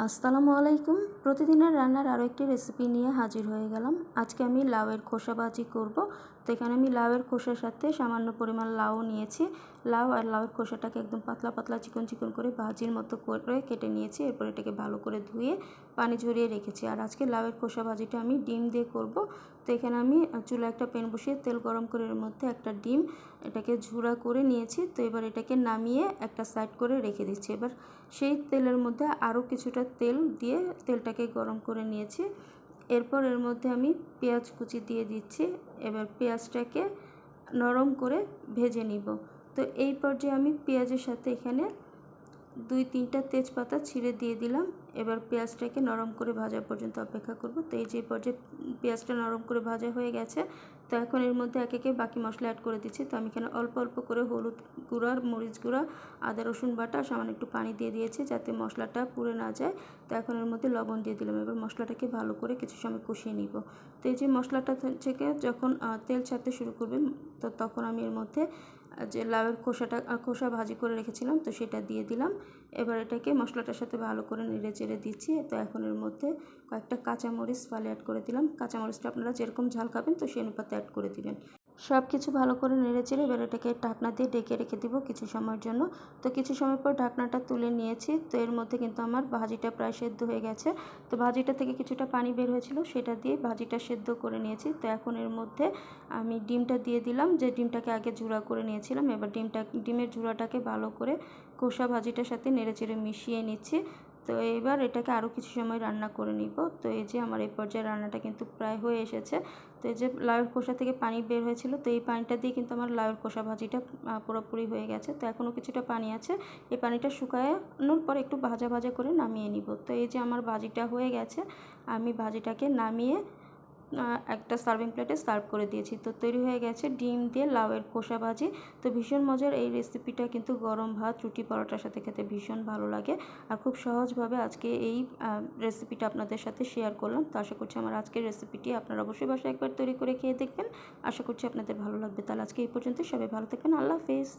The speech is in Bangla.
আসসালামু আলাইকুম। প্রতিদিনের রান্নার আরও একটি রেসিপি নিয়ে হাজির হয়ে গেলাম। আজকে আমি লাউয়ের খোসা ভাজি করব। তো এখানে আমি লাউয়ের খোসার সাথে সামান্য পরিমাণ লাউ নিয়েছি। লাউ আর লাউয়ের খোসাটাকে একদম পাতলা পাতলা চিকন চিকন করে ভাজির মতো করে কেটে নিয়েছি। এরপর এটাকে ভালো করে ধুয়ে পানি ঝরিয়ে রেখেছি। আর আজকে লাউয়ের খোসা ভাজিটা আমি ডিম দিয়ে করব। তো এখানে আমি চুলা একটা প্যান বসিয়ে তেল গরম করে এর মধ্যে একটা ডিম এটাকে ঝুরা করে নিয়েছি। তো এবার এটাকে নামিয়ে একটা সাইড করে রেখে দিচ্ছি। এবার সেই তেলের মধ্যে আরও কিছুটা তেল দিয়ে তেলটাকে গরম করে নিয়েছি। এরপর এর মধ্যে আমি পেঁয়াজ কুচি দিয়ে দিচ্ছি। এবার পেঁয়াজটাকে নরম করে ভেজে নিব। তো এই পর্যায়ে আমি পেঁয়াজের সাথে এখানে দুই তিনটা তেজপাতা ছিঁড়ে দিয়ে দিলাম। এবার পেঁয়াজটাকে নরম করে ভাজা পর্যন্ত অপেক্ষা করব। তো এই যে পর্যায়ে পেঁয়াজটা নরম করে ভাজা হয়ে গেছে, তো এখন এর মধ্যে একে একে বাকি মশলা অ্যাড করে দিচ্ছি। তো আমি এখানে অল্প অল্প করে হলুদ গুঁড়া, মরিচ গুঁড়া, আদা, রসুন বাটা, সামান্য একটু পানি দিয়ে দিয়েছি যাতে মশলাটা পুড়ে না যায়। তো এখন এর মধ্যে লবণ দিয়ে দিলাম। এবার মশলাটাকে ভালো করে কিছু সময় কষিয়ে নিব। তো এই যে মশলাটা থেকে যখন তেল ছাড়তে শুরু করবে, তো তখন আমি এর মধ্যে যে লাউয়ের খোসাটা খোসা ভাজি করে রেখেছিলাম, তো সেটা দিয়ে দিলাম। এবার এটাকে মশলাটার সাথে ভালো করে নেড়ে চেড়ে দিচ্ছি। তো এখন এর মধ্যে কয়েকটা কাঁচামরিচ ফালে অ্যাড করে দিলাম। কাঁচামরিচটা আপনারা যেরকম ঝাল খাবেন, তো সেই অনুপাতে অ্যাড করে দিবেন। সব কিছু ভালো করে নেড়ে চেড়ে এবার এটাকে ঢাকনা দিয়ে ডেকে রেখে দিব কিছু সময়ের জন্য। তো কিছু সময় পর ঢাকনাটা তুলে নিয়েছি। তো এর মধ্যে কিন্তু আমার ভাজিটা প্রায় সেদ্ধ হয়ে গেছে। তো ভাজিটা থেকে কিছুটা পানি বের হয়েছিল, সেটা দিয়ে ভাজিটা সেদ্ধ করে নিয়েছি। তো এখন এর মধ্যে আমি ডিমটা দিয়ে দিলাম। যে ডিমটাকে আগে ঝুড়া করে নিয়েছিলাম, এবার ডিমটা, ডিমের ঝুড়াটাকে ভালো করে কষা ভাজিটার সাথে নেড়ে চেড়ে মিশিয়ে নিচ্ছি। তো এবার এটাকে আরও কিছু সময় রান্না করে নিব। তো এই যে আমার এই পর্যায়ে রান্নাটা কিন্তু প্রায় হয়ে এসেছে। তো এই যে লাউয়ের খোসা থেকে পানি বের হয়েছিল, তো এই পানিটা দিয়ে কিন্তু আমার লাউয়ের খোসা ভাজিটা পুরোপুরি হয়ে গেছে। তো এখনও কিছুটা পানি আছে। এই পানিটা শুকানোর পর একটু ভাজা ভাজা করে নামিয়ে নিব। তো এই যে আমার ভাজিটা হয়ে গেছে, আমি ভাজিটাকে নামিয়ে একটা সার্ভিং প্লেটে সার্ভ করে দিয়েছি। তো তৈরি হয়ে গেছে ডিম দিয়ে লাউয়ের খোসা ভাজি। তো ভীষণ মজার এই রেসিপিটা কিন্তু গরম ভাত, রুটি পরোটার সাথে খেতে ভীষণ ভালো লাগে। আর খুব সহজভাবে আজকে এই রেসিপিটা আপনাদের সাথে শেয়ার করলাম। তো আশা করছি আমার আজকের রেসিপিটি আপনারা অবশ্যই বাসায় একবার তৈরি করে খেয়ে দেখবেন। আশা করছি আপনাদের ভালো লাগবে। তাহলে আজকে এই পর্যন্ত সবাই ভালো থাকবেন। আল্লাহ হাফিজ।